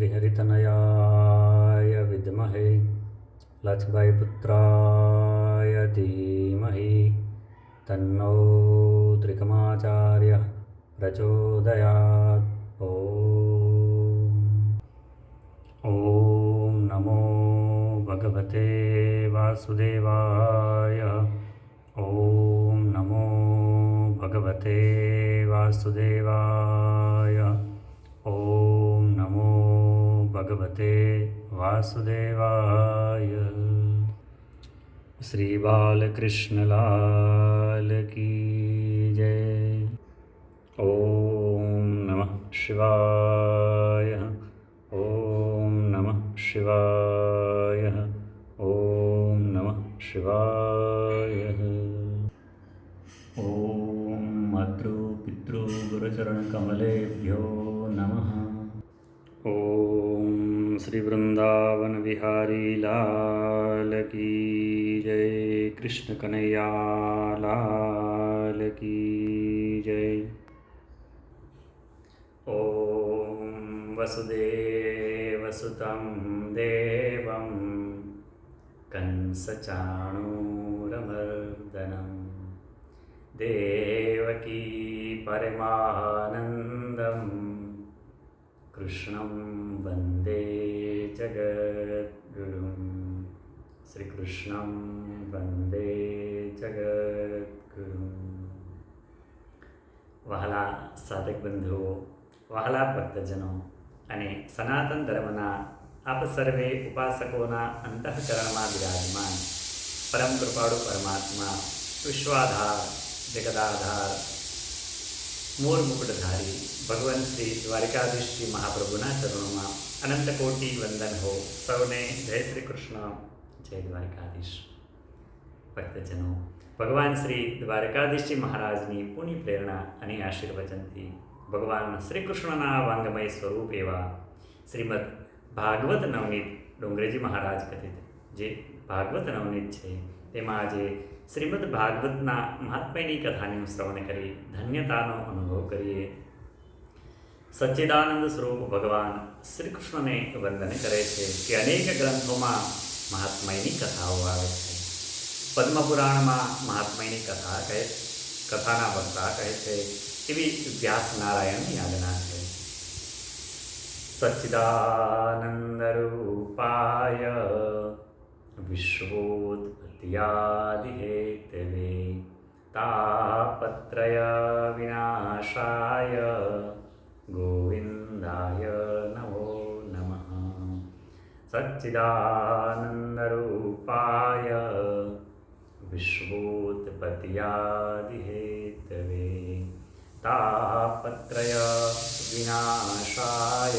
श्रीहरितनयाय विद्महे। लक्ष्मीपुत्राय धीमहि। तन्नो त्रिकमाचार्य प्रचोदयात्। ॐ नमो भगवते वासुदेवाय। ॐ नमो भगवते वासुदेवाय। ॐ नमो भगवते वासुदेवाय। श्रीबालकृष्णलालकीजय ॐ नमः शिवाय। ॐ नमः शिवाय। ॐ नमः शिवाय। गुरुचरणकमलेभ्यो नमः। ॐ श्रीवृन्दावनविहारीलालकी जय कृष्णकनैयालालकी जय। ॐ वसुदेवसुतं देवं कंसचाणूरमर्दनं। देवकी परमानन्दं कृष्णं वन्दे जगद्गुरुं श्रीकृष्णं वन्दे जगद्गुरुं వహలా సాధక బంధువు వహలా భక్తజనం అనే సనాతన ధర్మన అపసర్వే ఉపాసకోనా అంతఃకరణమా విరాజమాన్ పరం కృపాడు పరమాత్మ విశ్వాధార్ జగదాధార్ મૂળ મુકુટધારી ભગવાન શ્રી દ્વારિકાધીશ શ્રી મહાપ્રભુના ચરણોમાં અનંત કોટી વંદન હો સૌને જય શ્રી કૃષ્ણ જય દ્વારિકાધીશ ભક્તજનો ભગવાન શ્રી દ્વારકાધીશજી મહારાજની પુણ્ય પ્રેરણા અને આશીર્વચનથી ભગવાન શ્રી કૃષ્ણના વાંગમય સ્વરૂપ એવા શ્રીમદ ભાગવત નવનીત ડોંગરેજી મહારાજ કથિત જે ભાગવત નવનીત છે તેમાં આજે શ્રીમદ ભાગવતના મહાત્મ્યની કથાનું શ્રવણ કરી, ધન્યતાનો અનુભવ કરીએ. સચ્ચિદાનંદ સ્વરૂપ ભગવાન શ્રી કૃષ્ણને વંદન કરે છે કે અનેક ગ્રંથોમાં મહાત્મયની કથાઓ આવે છે. પદ્મપુરાણમાં મહાત્મયની કથા કહે, કથાના વક્તા કહે છે, એવી વ્યાસ નારાયણની આજ્ઞા છે સચ્ચિદાનંદરૂપાય વિશ્વોત્પત્યાદિહેતવે नित्यादिहेतवे तापत्रयविनाशाय गोविन्दाय नमो नमः सच्चिदानन्दरूपाय विश्वोत्पत्यादिहेतवे तापत्रय विनाशाय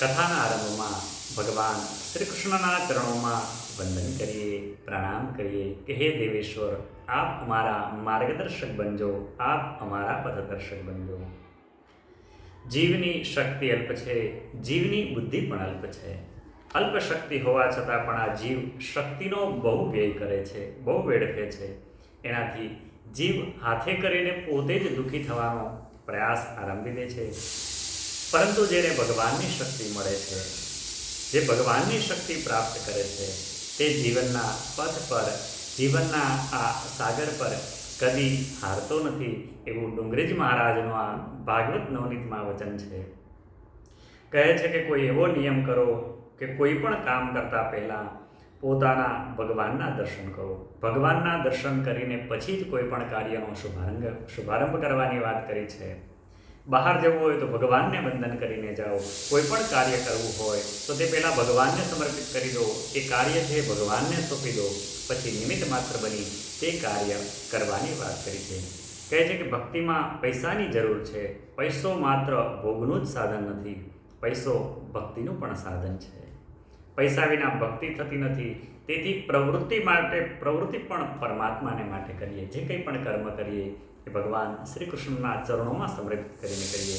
કથાના આરંભમાં ભગવાન શ્રી કૃષ્ણના ચરણોમાં વંદન કરીએ, પ્રણામ કરીએ કે હે દેવેશ્વર, આપ અમારા માર્ગદર્શક બનજો, આપ અમારા પથદર્શક બનજો. જીવની શક્તિ અલ્પ છે, જીવની બુદ્ધિ પણ અલ્પ છે. અલ્પ શક્તિ હોવા છતાં પણ આ જીવ શક્તિનો બહુ વ્યય કરે છે, બહુ વેડફે છે. એનાથી જીવ હાથે કરીને પોતે જ દુઃખી થવાનો પ્રયાસ આરંભી દે છે. પરંતુ જેને ભગવાનની શક્તિ મળે છે, જે ભગવાનની શક્તિ પ્રાપ્ત કરે છે, તે જીવનના પથ પર, જીવનના આ સાગર પર કદી હારતો નથી એવું ડુંગરેજ મહારાજનું આ ભાગવત નવનીતમાં વચન છે. કહે છે કે કોઈ એવો નિયમ કરો કે કોઈ પણ કામ કરતાં પહેલાં પોતાના ભગવાનના દર્શન કરો. ભગવાનના દર્શન કરીને પછી જ કોઈ પણ કાર્યનો શુભારંભ શુભારંભ કરવાની વાત કરી છે. બહાર જવું હોય તો ભગવાનને વંદન કરીને જાઓ. કોઈ પણ કાર્ય કરવું હોય તો તે પહેલાં ભગવાનને સમર્પિત કરી દો. એ કાર્ય છે ભગવાનને સોંપી દો. પછી નિમિત્ત માત્ર બની તે કાર્ય કરવાની વાત કરી છે. કહે છે કે ભક્તિમાં પૈસાની જરૂર છે. પૈસો માત્ર ભોગનું જ સાધન નથી. પૈસો ભક્તિનું પણ સાધન છે. પૈસા વિના ભક્તિ થતી નથી. તેથી પ્રવૃત્તિ માટે પ્રવૃત્તિ પણ પરમાત્માને માટે કરીએ. જે કંઈ પણ કર્મ કરીએ એ ભગવાન શ્રી કૃષ્ણના ચરણોમાં સમર્પિત કરીને કરીએ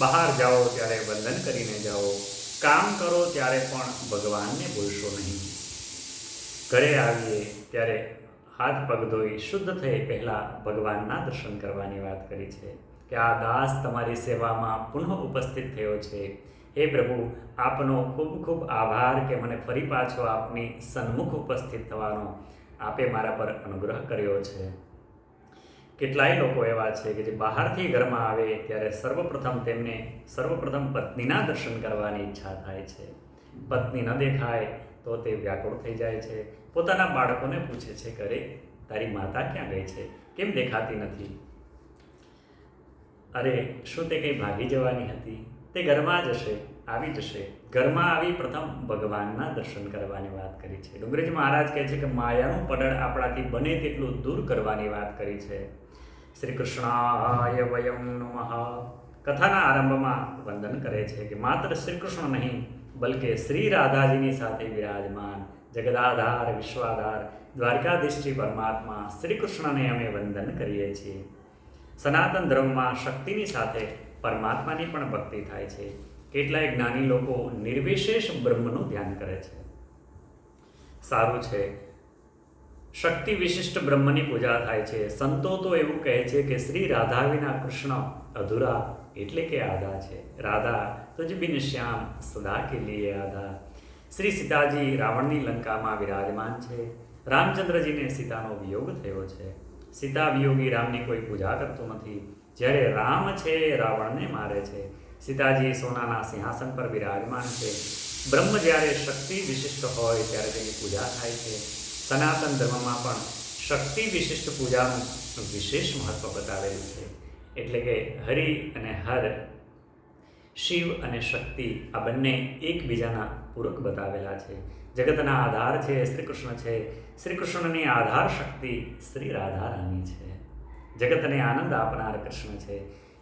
બહાર જાઓ ત્યારે વંદન કરીને જાઓ, કામ કરો ત્યારે પણ ભગવાનને ભૂલશો નહીં. ઘરે આવીએ ત્યારે હાથ પગ ધોઈ શુદ્ધ થઈ પહેલાં ભગવાનના દર્શન કરવાની વાત કરી છે કે આ દાસ તમારી સેવામાં પુનઃ ઉપસ્થિત થયો છે. હે પ્રભુ, આપનો ખૂબ ખૂબ આભાર કે મને ફરી પાછો આપની સન્મુખ ઉપસ્થિત થવાનો આપે મારા પર અનુગ્રહ કર્યો છે. કેટલાય લોકો એવા છે કે જે બહારથી ઘરમાં આવે ત્યારે સર્વપ્રથમ તેમને સર્વપ્રથમ પત્નીના દર્શન કરવાની ઈચ્છા થાય છે. પત્ની ન દેખાય તો તે વ્યાકુળ થઈ જાય છે. પોતાના બાળકોને પૂછે છે કરે તારી માતા ક્યાં ગઈ છે? કેમ દેખાતી નથી? અરે, શું તે કંઈ ભાગી જવાની હતી? તે ઘરમાં જશે આવી જશે ઘરમાં આવી પ્રથમ ભગવાનના દર્શન કરવાની વાત કરી છે. ડુંગરેજી મહારાજ કહે છે કે માયાનું પડળ આપણાથી બને તેટલું દૂર કરવાની વાત કરી છે. શ્રી કૃષ્ણાય વયમ નમઃ. કથાના આરંભમાં વંદન કરે છે કે માત્ર શ્રી કૃષ્ણ નહીં, બલકે શ્રી રાધાજીની સાથે વિરાજમાન જગદાધાર, વિશ્વાધાર, દ્વારકાધીશજી પરમાત્મા શ્રી કૃષ્ણને અમે વંદન કરીએ છીએ. સનાતન ધર્મમાં શક્તિની સાથે પરમાત્માની પણ ભક્તિ થાય છે. કેટલાય જ્ઞાની લોકો નિર્વિશેષ બ્રહ્મનું ધ્યાન કરે છે. સારું છે શક્તિ વિશિષ્ટ બ્રહ્મની પૂજા થાય છે. સંતો તો એવું કહે છે કે શ્રી રાધા વિના કૃષ્ણ અધૂરા એટલે કે આધા છે. રાધા, તુજ બિન શ્યામ, સદા કે લીએ આધા. શ્રી સીતાજી રાવણની લંકામાં વિરાજમાન છે. રામચંદ્રજીને સીતાનો વિયોગ થયો છે. સીતા વિયોગી રામની કોઈ પૂજા કરતો નથી. જ્યારે રામ છે, રાવણને મારે છે. સીતાજી સોનાના સિંહાસન પર વિરાજમાન છે. બ્રહ્મ જ્યારે શક્તિ વિશિષ્ટ હોય, ત્યારે તેની પૂજા થાય છે. સનાતન ધર્મમાં પણ શક્તિ વિશિષ્ટ પૂજાનું વિશેષ મહત્વ બતાવેલું છે. એટલે કે હરિ અને હર, શિવ અને શક્તિ આ બંને એકબીજાના પૂરક બતાવેલા છે. જગતના આધાર છે શ્રી કૃષ્ણ છે. શ્રી કૃષ્ણની આધાર શક્તિ શ્રી રાધારાની છે. જગતને આનંદ આપનાર કૃષ્ણ છે.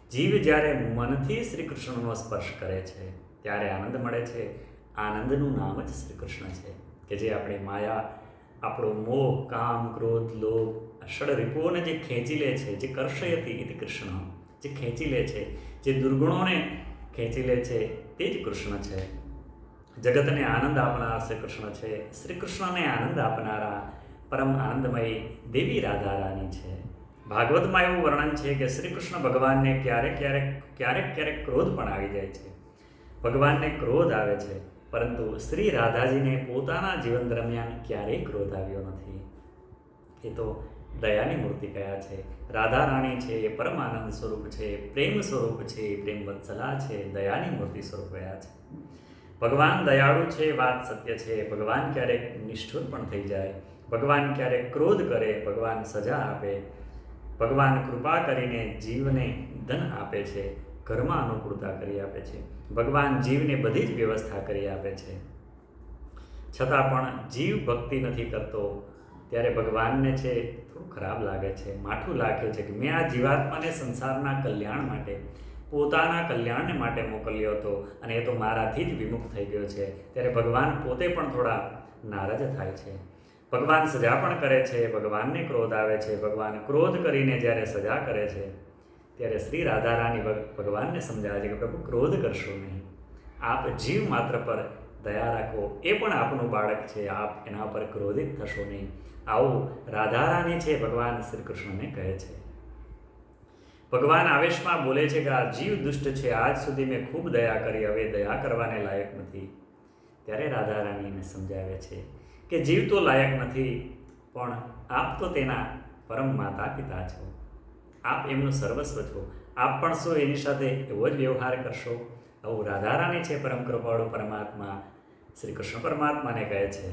જીવ જ્યારે મનથી શ્રી કૃષ્ણનો સ્પર્શ કરે છે, ત્યારે આનંદ મળે છે. આનંદનું નામ જ શ્રી કૃષ્ણ છે, કે જે આપણી માયા આપણો મોહ, કામ, ક્રોધ, લોભ ષડ રિપુઓને જે ખેંચી લે છે, જે કરશયતી ઇતિ કૃષ્ણ. જે ખેંચી લે છે, જે દુર્ગુણોને ખેંચી લે છે, તે જ કૃષ્ણ છે. જગતને આનંદ આપનાર શ્રી કૃષ્ણ છે. શ્રી કૃષ્ણને આનંદ આપનારા પરમ આનંદમય દેવી રાધા રાની છે. ભાગવતમાં એવું વર્ણન છે કે શ્રી કૃષ્ણ ભગવાનને ક્યારેક ક્યારેક ક્યારેક ક્યારેક ક્રોધ પણ આવી જાય છે. ભગવાનને ક્રોધ આવે છે. પરંતુ શ્રી રાધાજીને પોતાના જીવન દરમિયાન ક્યારેય ક્રોધ આવ્યો નથી. એ તો દયાની મૂર્તિ કયા છે. રાધા રાણી છે, એ પરમાનંદ સ્વરૂપ છે પ્રેમ સ્વરૂપ છે પ્રેમ વત્સલા છે દયાની મૂર્તિ સ્વરૂપ કયા છે. ભગવાન દયાળુ છે વાત સત્ય છે ભગવાન ક્યારેક નિષ્ઠુર પણ થઈ જાય. ભગવાન ક્યારેક ક્રોધ કરે, ભગવાન સજા આપે. ભગવાન કૃપા કરીને જીવને ધન આપે છે. ઘરમાં અનુકૂળતા કરી આપે છે. ભગવાન જીવને બધી જ વ્યવસ્થા કરી આપે છે. છતાં પણ જીવ ભક્તિ નથી કરતો. ત્યારે ભગવાનને છે થોડું ખરાબ લાગે છે, માઠું લાગે છે કે મેં આ જીવાત્માને સંસારના કલ્યાણ માટે, પોતાના કલ્યાણને માટે મોકલ્યો હતો અને એ તો મારાથી જ વિમુખ થઈ ગયો છે. ત્યારે ભગવાન પોતે પણ થોડા નારાજ થાય છે. ભગવાન સજા પણ કરે છે, ભગવાનને ક્રોધ આવે છે. ભગવાન ક્રોધ કરીને જ્યારે સજા કરે છે ત્યારે શ્રી રાધારાની ભગવાનને સમજાવે છે કે પ્રભુ ક્રોધ કરશો નહીં. આપ જીવ માત્ર પર દયા રાખો, એ પણ આપનું બાળક છે, આપ એના પર ક્રોધિત થશો નહીં. આવું રાધારાની છે ભગવાન શ્રી કૃષ્ણને કહે છે. ભગવાન આવેશમાં બોલે છે કે આ જીવ દુષ્ટ છે, આજ સુધી મેં ખૂબ દયા કરી, હવે દયા કરવાને લાયક નથી. ત્યારે રાધા રાણીને સમજાવે છે કે જીવ તો લાયક નથી, પણ આપ તો તેના પરમ માતા પિતા છો. આપ એમનું સર્વસ્વ છો. આપ પણ શું એની સાથે એવો જ વ્યવહાર કરશો. આવું રાધારાણી છે પરમ કૃપાળુ પરમાત્મા. શ્રી કૃષ્ણ પરમાત્માને કહે છે,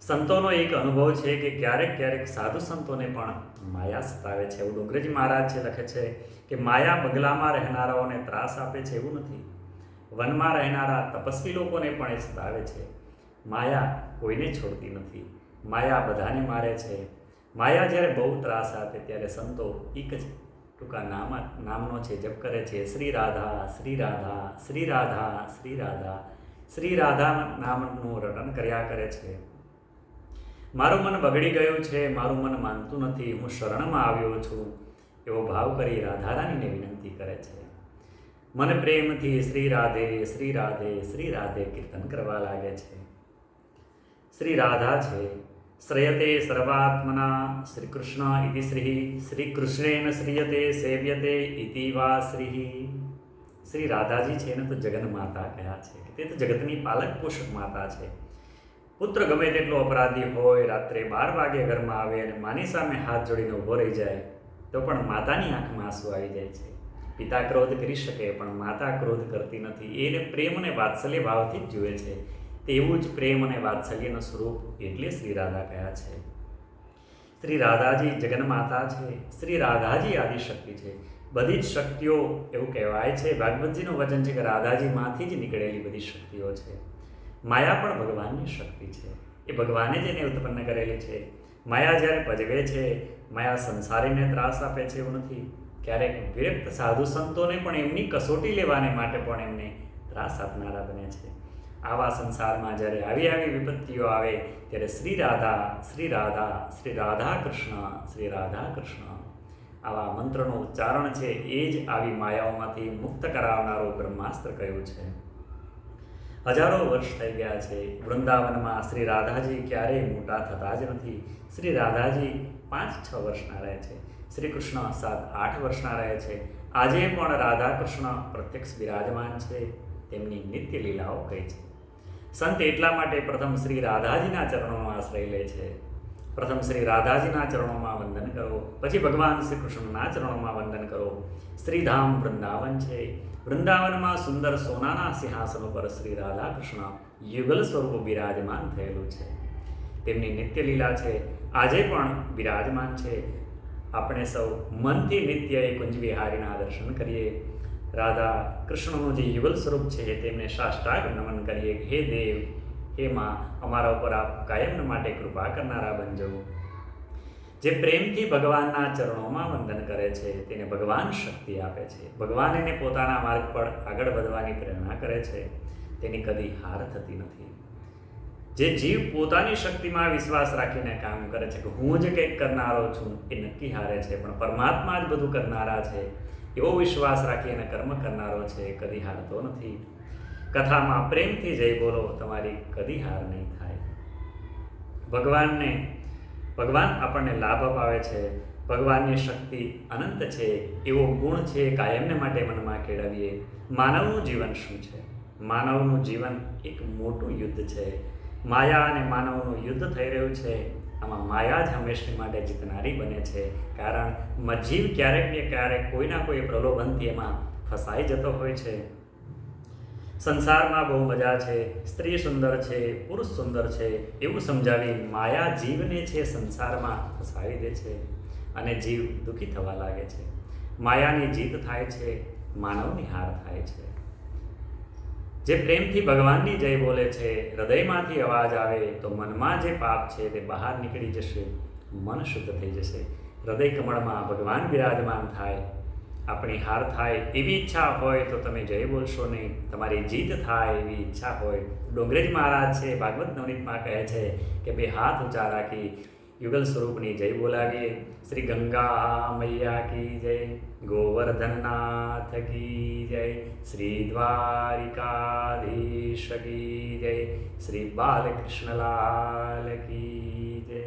સંતોનો એક અનુભવ છે કે ક્યારેક ક્યારેક સાધુ સંતોને પણ માયા સતાવે છે. એવું ડુંગરજી મહારાજ છે, લખે છે કે માયા બંગલામાં રહેનારાઓને ત્રાસ આપે છે એવું નથી. વનમાં રહેનારા તપસ્વી લોકોને પણ એ સતાવે છે. માયા કોઈને છોડતી નથી. માયા બધાને મારે છે. માયા જ્યારે બહુ ત્રાસ આપે ત્યારે સંતો એક જ ટૂંકા નામ નામનો છે જપ કરે છે, શ્રી રાધા શ્રી રાધા શ્રી રાધા શ્રી રાધા. શ્રી રાધા નામનું રટન કર્યા કરે છે. મારું મન બગડી ગયું છે, મારું મન માનતું નથી, હું શરણમાં આવ્યો છું. એવો ભાવ કરી રાધારાણીને વિનંતી કરે છે. મન પ્રેમથી શ્રી રાધે શ્રી રાધે શ્રી રાધે કીર્તન કરવા લાગે છે. શ્રી રાધા છે શ્રયતે સર્વાત્મના શ્રી કૃષ્ણ ઇતિ શ્રી શ્રી કૃષ્ણેન શ્રીયતે સેવ્યતે ઇતિ વા શ્રી શ્રી રાધાજી છે ને તો જગન માતા કહ્યા છે? તે તો જગતની પાલક પોષક માતા છે. પુત્ર ગમે તેટલો અપરાધી હોય, રાત્રે બાર વાગે ઘરમાં આવે અને માની સામે હાથ જોડીને ઊભો રહી જાય, તો પણ માતાની આંખમાં આંસુ આવી જાય છે. પિતા ક્રોધ કરી શકે, પણ માતા ક્રોધ કરતી નથી. એને પ્રેમ અને વાત્સલ્ય ભાવથી જ જુએ છે. તેવું જ પ્રેમ અને વાત્સલ્યનું સ્વરૂપ એટલે શ્રી રાધા કહ્યા છે? શ્રી રાધાજી જગન્માતા છે. શ્રી રાધાજી આદિશક્તિ છે. બધી જ શક્તિઓ એવું કહેવાય છે. ભાગવતજીનું વચન છે કે રાધાજીમાંથી જ નીકળેલી બધી શક્તિઓ છે. માયા પણ ભગવાનની શક્તિ છે. એ ભગવાને જ એને ઉત્પન્ન કરેલી છે. માયા જ્યારે ભજવે છે, માયા સંસારીને ત્રાસ આપે છે એવું નથી. ક્યારેક વિરક્ત સાધુ સંતોને પણ એમની કસોટી લેવાને માટે પણ એમને ત્રાસ આપનારા બને છે. આવા સંસારમાં જ્યારે આવી આવી વિપત્તિઓ આવે, ત્યારે શ્રી રાધા શ્રી રાધા શ્રી રાધા કૃષ્ણ શ્રી રાધા કૃષ્ણ આવા મંત્રનું ઉચ્ચારણ છે, એ જ આવી માયાઓમાંથી મુક્ત કરાવનારો બ્રહ્માસ્ત્ર કયો છે? હજારો વર્ષ થઈ ગયા છે, વૃંદાવનમાં શ્રી રાધાજી ક્યારેય મોટા થતા જ નથી. શ્રી રાધાજી પાંચ છ વર્ષના રહે છે, શ્રી કૃષ્ણ સાત આઠ વર્ષના રહે છે. આજે પણ રાધા કૃષ્ણ પ્રત્યક્ષ બિરાજમાન છે, તેમની નિત્ય લીલાઓ કહે છે. સંત એટલા માટે પ્રથમ શ્રી રાધાજીના ચરણોમાં આશ્રય લે છે. પ્રથમ શ્રી રાધાજીના ચરણોમાં વંદન કરો. પછી ભગવાન શ્રી કૃષ્ણના ચરણોમાં વંદન કરો. શ્રીધામ વૃંદાવન છે. વૃંદાવનમાં સુંદર સોનાના સિંહાસન પર શ્રી રાધા કૃષ્ણ યુગલ સ્વરૂપ બિરાજમાન થયેલું છે. તેમની નિત્ય લીલા છે. આજે પણ બિરાજમાન છે. આપણે સૌ મનથી નિત્ય એ કુંજ વિહારીના દર્શન કરીએ. રાધા, કૃષ્ણનું જે યુગલ સ્વરૂપ છે તેમને સાષ્ટાંગ નમન કરીએ. હે દેવ, હે માં, અમારા ઉપર આપ કાયમ માટે કૃપા કરનારા બનજો. જે પ્રેમથી ભગવાનના ચરણોમાં વંદન કરે છે, તેને ભગવાન શક્તિ આપે છે. ભગવાન એને પોતાના માર્ગ પર આગળ વધવાની પ્રેરણા કરે છે. તેની કદી હાર થતી નથી. જે જીવ પોતાની શક્તિમાં વિશ્વાસ રાખીને કામ કરે છે કે હું જ કંઈક કરનારો છું, એ નક્કી હારે છે, પણ પરમાત્મા જ બધું કરનારા છે. એવો વિશ્વાસ રાખી અને કર્મ કરનારો છે કદી હારતો નથી. કથામાં પ્રેમથી જય બોલો, તમારી કદી હાર નહીં થાય. ભગવાનને, ભગવાન આપણને લાભ અપાવે છે, ભગવાનની શક્તિ અનંત છે, એવો ગુણ છે, કાયમને માટે મનમાં કેળવીએ. માનવનું જીવન શું છે? માનવનું જીવન એક મોટું યુદ્ધ છે. માયા અને માનવનું યુદ્ધ થઈ રહ્યું છે. આમાં માયા જ હંમેશની માટે જીતનારી બને છે. કારણ જીવ ક્યારેક ને ક્યારેક કોઈના કોઈ પ્રલોભનથી એમાં ફસાઈ જતો હોય છે. સંસારમાં બહુ મજા છે, સ્ત્રી સુંદર છે, પુરુષ સુંદર છે, એવું સમજાવી માયા જીવને છે સંસારમાં ફસાવી દે છે અને જીવ દુઃખી થવા લાગે છે. માયાની જીત થાય છે, માનવની હાર થાય છે. જે પ્રેમથી ભગવાનની જય બોલે છે, હૃદયમાંથી અવાજ આવે, તો મનમાં જે પાપ છે તે બહાર નીકળી જશે, મન શુદ્ધ થઈ જશે. હૃદય કમળમાં ભગવાન બિરાજમાન થાય. આપણી હાર થાય એવી ઈચ્છા હોય તો તમે જય બોલશો નહીં. તમારી જીત થાય એવી ઈચ્છા હોય. ડોંગરેજ મહારાજ છે, ભાગવત નવનીતમાં કહે છે કે બે હાથ ઊંચા રાખી યુગલ સ્વરૂપની જય બોલાવીએ. શ્રી ગંગા મૈયા કી જય, ગોવર્ધનનાથ કી જય, શ્રી દ્વારિકાધીશ કી જય, શ્રી બાલકૃષ્ણલાલ કી જય.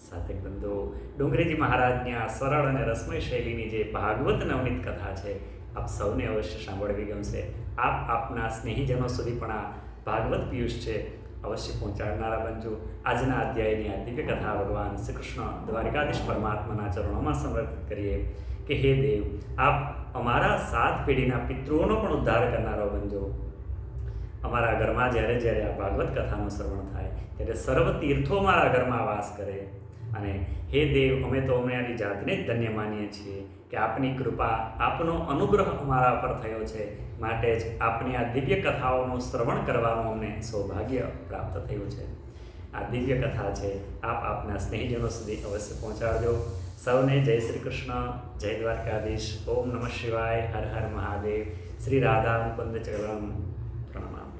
સાથે બંધો, ડુંગરેજી મહારાજની આ સરળ અને રસમય શૈલીની જે ભાગવત નવનીત કથા છે, આપ સૌને અવશ્ય સાંભળવી ગમશે. આપ આપના સ્નેહીજનો સુધી પણ આ ભાગવત પિયુષ છે. અવશ્ય પહોંચાડનારા બનજો આજના અધ્યાયની આ દિવ્ય કથા ભગવાન શ્રી કૃષ્ણ દ્વારિકાધીશ પરમાત્માના ચરણોમાં સમર્પિત કરીએ કે હે દેવ આપ અમારા સાત પેઢીના પિતૃઓનો પણ ઉદ્ધાર કરનારો બનજો અમારા ઘરમાં જ્યારે જ્યારે આ ભાગવત કથાનું શ્રવણ થાય ત્યારે સર્વ તીર્થો મારા ઘરમાં વાસ કરે અને હે દેવ, અમે તો અમારી જાતને જ ધન્ય માનીએ છીએ કે આપની કૃપા આપનો અનુગ્રહ અમારા પર થયો છે માટે જ આપની આ દિવ્ય કથાઓનું શ્રવણ કરવાનું અમને સૌભાગ્ય પ્રાપ્ત થયું છે. આ દિવ્ય કથા છે, આપ આપના સ્નેહીજનો સુધી અવશ્ય પહોંચાડજો. સૌને જય શ્રી કૃષ્ણ, જય દ્વારકાધીશ. ઓમ નમઃ શિવાય, હર હર મહાદેવ. શ્રી રાધા મુકુંદ ચરણ પ્રણામ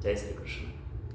જય શ્રી કૃષ્ણ.